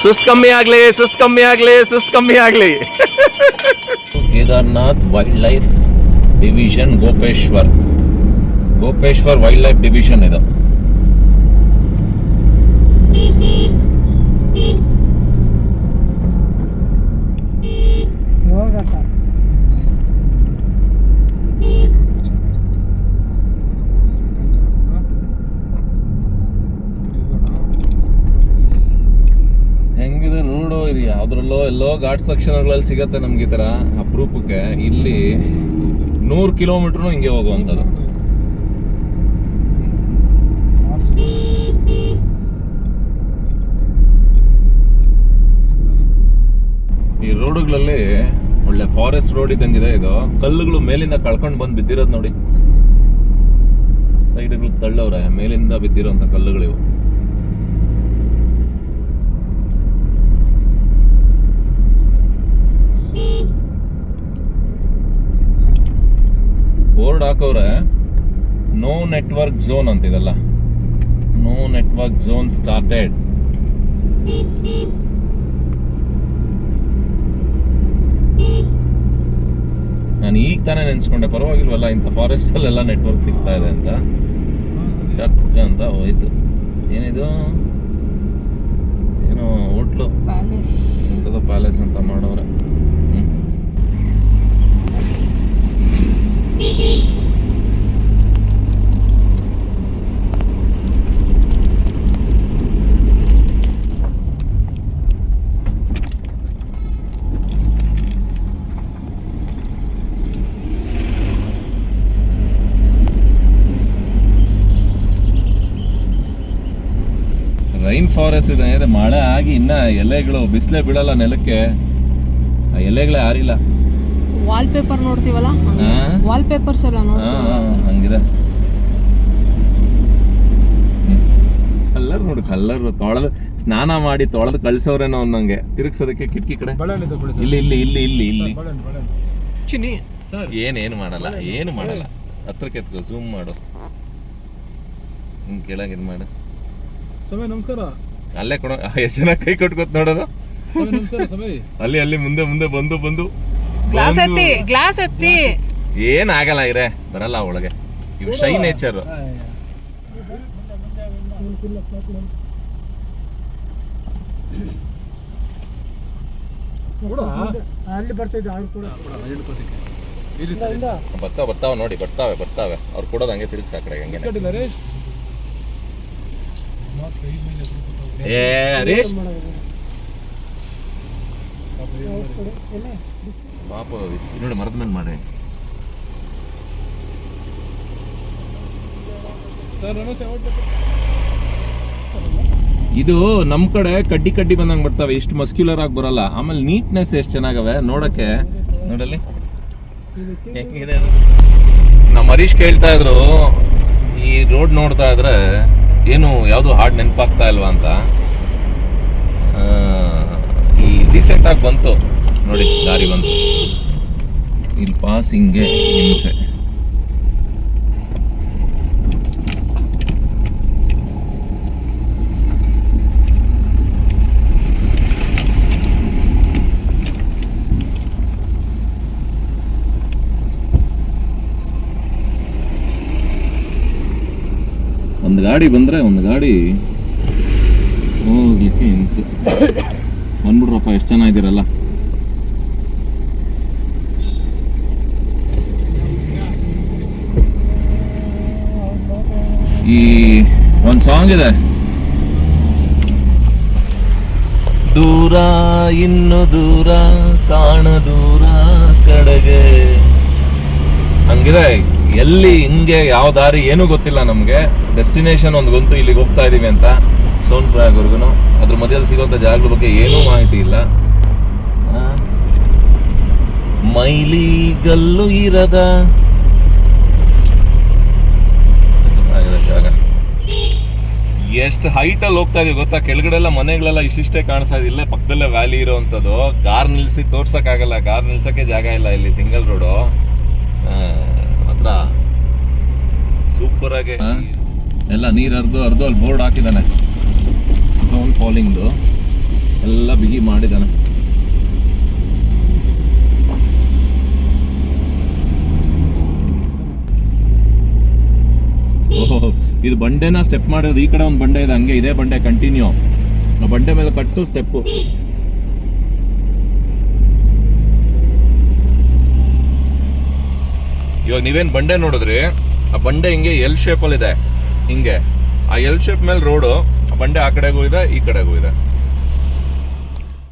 ಸುಸ್ತು ಕಮ್ಮಿ ಆಗಲಿ, ಸುಸ್ತು ಕಮ್ಮಿ ಆಗಲಿ, ಸುಸ್ತು ಕಮ್ಮಿ ಆಗಲಿ. Kedarnath wildlife division Gopeshwar. Gopeshwar wildlife division ಇದು ಹೋಗಕ್ಕ ಹೆಂಗಿದೆ ರೋಡು ಇದು ಯಾವ್ದ್ರಲ್ಲೋ ಎಲ್ಲೋ ಘಾಟ್ ಸೆಕ್ಷನ್ಗಳಲ್ಲಿ ಸಿಗತ್ತೆ ನಮ್ಗೆ ಈ ಥರ ಅಪರೂಪಕ್ಕೆ ಇಲ್ಲಿ ನೂರು ಕಿಲೋಮೀಟ್ರು ಹಿಂಗೆ ಹೋಗುವಂಥದ್ದು. ಈ ರೋಡುಗಳಲ್ಲಿ ಒಳ್ಳೆ ಫಾರೆಸ್ಟ್ ರೋಡ್ ಇದ್ದಂಗಿದೆ ಇದು. ಕಲ್ಲುಗಳು ಮೇಲಿಂದ ಕಳ್ಕೊಂಡು ಬಂದು ಬಿದ್ದಿರೋದು ನೋಡಿ. ಸೈಡ್ಗಳು ತಳ್ಳವ್ರೆ, ಮೇಲಿಂದ ಬಿದ್ದಿರೋಂಥ ಕಲ್ಲುಗಳಿವು ಬೋರ್ಡ್ ಹಾಕವ್ರೆ ನೋ ನೆಟ್ವರ್ಕ್ ಝೋನ್ ಅಂತಿದಲ್ಲ. ನೋ ನೆಟ್ವರ್ಕ್ ಝೋನ್ ಸ್ಟಾರ್ಟೆಡ್ ನಾನು ಈಗ ತಾನೇ ನೆನ್ಸ್ಕೊಂಡೆ ಪರವಾಗಿಲ್ವಲ್ಲ ಇಂಥ ಫಾರೆಸ್ಟಲ್ಲೆಲ್ಲ ನೆಟ್ವರ್ಕ್ ಸಿಗ್ತಾ ಇದೆ ಅಂತ. ಟಕ್ ಅಂತ ಹೋಯ್ತು. ಏನಿದು? ಏನೋ ಹೋಟ್ಲು. ಪ್ಯಾಲೇಸ್ ಪ್ಯಾಲೇಸ್ ಅಂತ ಮಾಡೋರೆ. ಹ್ಮ್. ರೈನ್ ಫಾರೆಸ್ಟ್ ಇದೆ ಮಳೆ ಆಗಿ ಇನ್ನ ಎಲೆಗಳು ಬಿಸಿಲೇ ಬಿಡಲ್ಲ ನೆಲಕ್ಕೆ. ಆ ಎಲೆಗಳೇ ಆರಿಲ್ಲ. ವಾಲ್ ಪೇಪರ್ ನೋಡ್ತೀವಲ್ಲ? ವಾಲ್ ಪೇಪರ್ಸ್ ಎಲ್ಲ ಹಂಗಿದೆ. ಕಲ್ಲರ್ ನೋಡು ಕಲ್ಲರ್ ತೊಳೆದು ಸ್ನಾನ ಮಾಡಿ ತೊಳೆದು ಕಳಿಸೋರೇನೋ ಅನ್ನಂಗೆ. ತಿರುಗ್ಸೋದಕ್ಕೆ ಕಿಟಕಿ ಕಡೆ. ಇಲ್ಲಿ ಇಲ್ಲಿ ಇಲ್ಲಿ ಇಲ್ಲಿ ಇಲ್ಲಿ. ಚಿನಿ ಸರ್. ಏನೇನು ಮಾಡಲ್ಲ ಏನು ಮಾಡಲ್ಲ. ಹತ್ರಕ್ಕೆ ಎತ್ಕೋ ಝೂಮ್ ಮಾಡು. ಹಿಂಗೆ ಕೆಳಗೆ ಇದು ಮಾಡು. ಸಮಯ ನಮಸ್ಕಾರ. ಅಲ್ಲೇ ಕೊಡ ಎಷ್ಟು ಜನ ಕೈ ಕಟ್ಕೋತ ನೋಡೋದು? ಸಮಯ ನಮಸ್ಕಾರ ಸಮಯ. ಅಲ್ಲಿ ಅಲ್ಲಿ ಮುಂದೆ ಮುಂದೆ ಬಂದು ಬಂದು. ಗ್ಲಾಸ್. ಎತ್ತಿ ಗ್ಲಾಸ್ ಎತ್ತಿ. ಏನ್ ಆಗಲ್ಲ ಇರೇ ಬರಲ್ಲ ಒಳಗೆ. ಇವು ಶೈ ನೇಚರ್. ಅಲ್ಲಿ ಬರ್ತಿದ್ದೆ ಅವ್ರು ಕೂಡ. ಬರ್ತಾವ ಬರ್ತಾವ ನೋಡಿ ಬರ್ತಾವೆ ಬರ್ತಾವೆ. ಅವ್ರು ಕೊಡೋದು ಹಂಗೆ ತಿರುಗಿ ಸಾಕ್ರೆ ಹಂಗೆ ಏ ಹರೀಶ್. ಪಾಪ ಇದು ನೋಡಿ ಮರದ ಮೇಲೆ ಮಾಡಿ. ಇದು ನಮ್ ಕಡೆ ಕಡ್ಡಿ ಕಡ್ಡಿ ಬಂದಂಗೆ ಬರ್ತಾವೆ ಇಷ್ಟು ಮಸ್ಕ್ಯುಲರ್ ಆಗಿ ಬರಲ್ಲ. ಆಮೇಲೆ ನೀಟ್ನೆಸ್ ಎಷ್ಟು ಚೆನ್ನಾಗವೆ ನೋಡಕ್ಕೆ. ನೋಡಲ್ಲಿ? ನಮ್ಮ ಹರೀಶ್ ಕೇಳ್ತಾ ಇದ್ರು ಈ ರೋಡ್ ನೋಡ್ತಾ ಇದ್ರೆ ಏನು ಯಾವುದು ಹಾಡ್ ನೆನಪಾಗ್ತಾ ಇಲ್ವಾ ಅಂತ? ಈ ರೀಸೆಂಟಾಗಿ ಬಂತು. ನೋಡಿ, ದಾರಿ ಬಂತು. ಇಲ್ಲಿ ಪಾಸಿಂಗ್ಗೆ ಹಿಂಸೆ. ಗಾಡಿ ಬಂದರೆ ಒಂದು ಗಾಡಿ ಹೋಗ್ಲಿಕ್ಕೆ ಹಿಂಸೆ. ಬಂದ್ಬಿಡ್ರಪ್ಪ ಎಷ್ಟು ಜನ ಇದ್ದೀರಲ್ಲ? ಈ ಒಂದು ಸಾಂಗ್ ಇದೆ. ದೂರ, ಇನ್ನು ದೂರ, ಕಾಣ ದೂರ, ಕಡೆಗೆ. ಹಂಗಿದೆ. ಎಲ್ಲಿ, ಹಿಂಗೆ, ಯಾವ ದಾರಿ, ಏನೂ ಗೊತ್ತಿಲ್ಲ ನಮಗೆ. ಡೆಸ್ಟಿನೇಷನ್ ಒಂದು ಗೊತ್ತು ಇಲ್ಲಿಗೆ ಹೋಗ್ತಾ ಇದೀವಿ ಅಂತ ಸೋನ್ ಪ್ರಯಾಗ್ವರ್ಗು ಅದ್ರ ಮಧ್ಯದಲ್ಲಿ ಸಿಗೋಂಥ ಜಾಗದ ಬಗ್ಗೆ ಏನೂ ಮಾಹಿತಿ ಇಲ್ಲ. ಮೈಲಿಗಲ್ಲು ಮೈಲಿ ಗಲ್ಲು ಇರದ ಜಾಗ. ಎಷ್ಟು ಹೈಟಲ್ಲಿ ಹೋಗ್ತಾ ಇದೀವಿ ಗೊತ್ತಾ? ಕೆಳಗಡೆ ಎಲ್ಲ ಮನೆಗಳೆಲ್ಲ ಇಷ್ಟಿಷ್ಟೇ ಕಾಣಿಸ್ತಾ ಇದೆ. ಇಲ್ಲೇ ಪಕ್ಕದಲ್ಲೇ ವ್ಯಾಲಿ ಇರೋವಂಥದ್ದು. ಕಾರ್ ನಿಲ್ಸಿ ತೋರ್ಸಕ್ಕಾಗಲ್ಲ. ಕಾರ್ ನಿಲ್ಸಕ್ಕೆ ಜಾಗ ಇಲ್ಲ ಇಲ್ಲಿ ಸಿಂಗಲ್ ರೋಡು ಮಾತ್ರ. ಸೂಪರಾಗಿ ಎಲ್ಲ ನೀರು ಹರಿದು ಹರಿದು ಅಲ್ಲಿ ಬೋರ್ಡ್ ಹಾಕಿದ್ದಾನೆ ಸ್ಟೋನ್ ಫಾಲಿಂಗ್ದು ಎಲ್ಲ ಬಿಗಿ ಮಾಡಿದ್ದಾನೆ ಓಹೋ, ಇದು ಬಂಡೆನ ಸ್ಟೆಪ್ ಮಾಡಿರೋದು. ಈ ಕಡೆ ಒಂದು ಬಂಡೆ ಇದೆ, ಹಂಗೆ ಇದೇ ಬಂಡೆ ಕಂಟಿನ್ಯೂ ಆ ಬಂಡೆ ಮೇಲೆ ಕಟ್ಟು ಸ್ಟೆಪ್ಪು ಇವಾಗ ನೀವೇನು ಬಂಡೆ ನೋಡಿದ್ರಿ? ಆ ಬಂಡೆ ಹಿಂಗೆ ಎಲ್ ಶೇಪಲ್ಲಿ ಇದೆ. ಹಿಂಗೆ. ಆ ಎಲ್ ಶೇಪ್ ಮೇಲೆ ರೋಡು ಬಂಡೆ ಆ ಕಡೆಗೂ ಇದೆ ಈ ಕಡೆಗೂ ಇದೆ.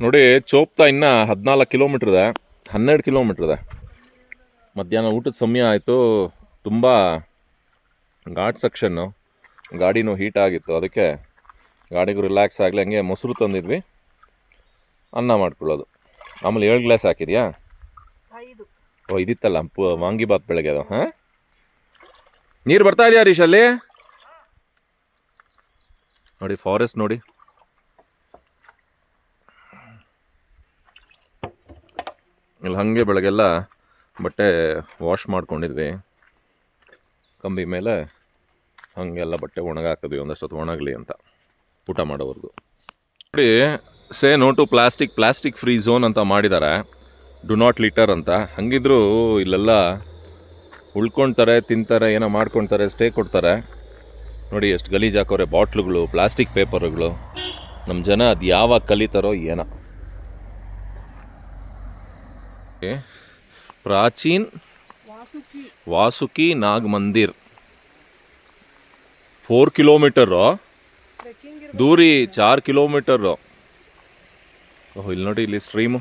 ನೋಡಿ ಚೋಪ್ತಾ ಇನ್ನು ಹದಿನಾಲ್ಕು ಕಿಲೋಮೀಟ್ರ್ ಇದೆ ಹನ್ನೆರಡು ಕಿಲೋಮೀಟ್ರ್ ಇದೆ. ಮಧ್ಯಾಹ್ನ ಊಟದ ಸಮಯ ಆಯಿತು ತುಂಬ ಘಾಟ್ ಸೆಕ್ಷನ್ನು ಗಾಡಿನೂ ಹೀಟ್ ಆಗಿತ್ತು. ಅದಕ್ಕೆ ಗಾಡಿಗೂ ರಿಲ್ಯಾಕ್ಸ್ ಆಗಲಿ ಹಂಗೆ ಮೊಸರು ತಂದಿದ್ವಿ. ಅನ್ನ ಮಾಡ್ಕೊಳ್ಳೋದು. ಆಮೇಲೆ ಏಳು ಗ್ಲಾಸ್ ಹಾಕಿದ್ಯಾ? ಓ ಇದಿತ್ತಲ್ಲ ಪು ವಾಂಗಿಬಾತ್ ಬೆಳಗ್ಗೆ ಅದು ಹಾಂ? ನೀರು ಬರ್ತಾ ಇದೆಯಾ ರೀಶಲ್ಲಿ ಅಲ್ಲಿ? ನೋಡಿ ಫಾರೆಸ್ಟ್ ನೋಡಿ. ಇಲ್ಲಿ ಹಾಗೆ ಬೆಳಗ್ಗೆಲ್ಲ ಬಟ್ಟೆ ವಾಶ್ ಮಾಡ್ಕೊಂಡಿದ್ವಿ. ಕಂಬಿ ಮೇಲೆ ಹಾಗೆಲ್ಲ ಬಟ್ಟೆ ಒಣಗಾಕಿದ್ವಿ ಒಂದಷ್ಟೊತ್ತು ಒಣಗಲಿ ಅಂತ ಊಟ ಮಾಡೋವರೆಗೂ. ನೋಡಿ say no to plastic plastic free zone ಅಂತ ಮಾಡಿದ್ದಾರೆ ಡು ನಾಟ್ ಲಿಟರ್ ಅಂತ. ಹಂಗಿದ್ರು ಇಲ್ಲೆಲ್ಲ ಉಳ್ಕೊಳ್ತಾರೆ ತಿಂತಾರೆ, ಏನೋ ಮಾಡ್ಕೊಳ್ತಾರೆ ಸ್ಟೇ ಕೊಡ್ತಾರೆ. ನೋಡಿ ಎಷ್ಟು ಗಲೀಜು ಹಾಕೋರೆ ಬಾಟ್ಲುಗಳು ಪ್ಲಾಸ್ಟಿಕ್ ಪೇಪರ್ಗಳು. ನಮ್ಮ ಜನ ಅದು ಯಾವಾಗ ಕಲಿತಾರೋ ಏನೋ. ಪ್ರಾಚೀನ್ ವಾಸುಕಿ. ನಾಗ್ ಮಂದಿರ್ ಫೋರ್ ಕಿಲೋಮೀಟರು ದೂರಿ ಚಾರ್ ಕಿಲೋಮೀಟರು ಓಹ್ ಇಲ್ಲಿ ನೋಡಿ ಇಲ್ಲಿ ಸ್ಟ್ರೀಮು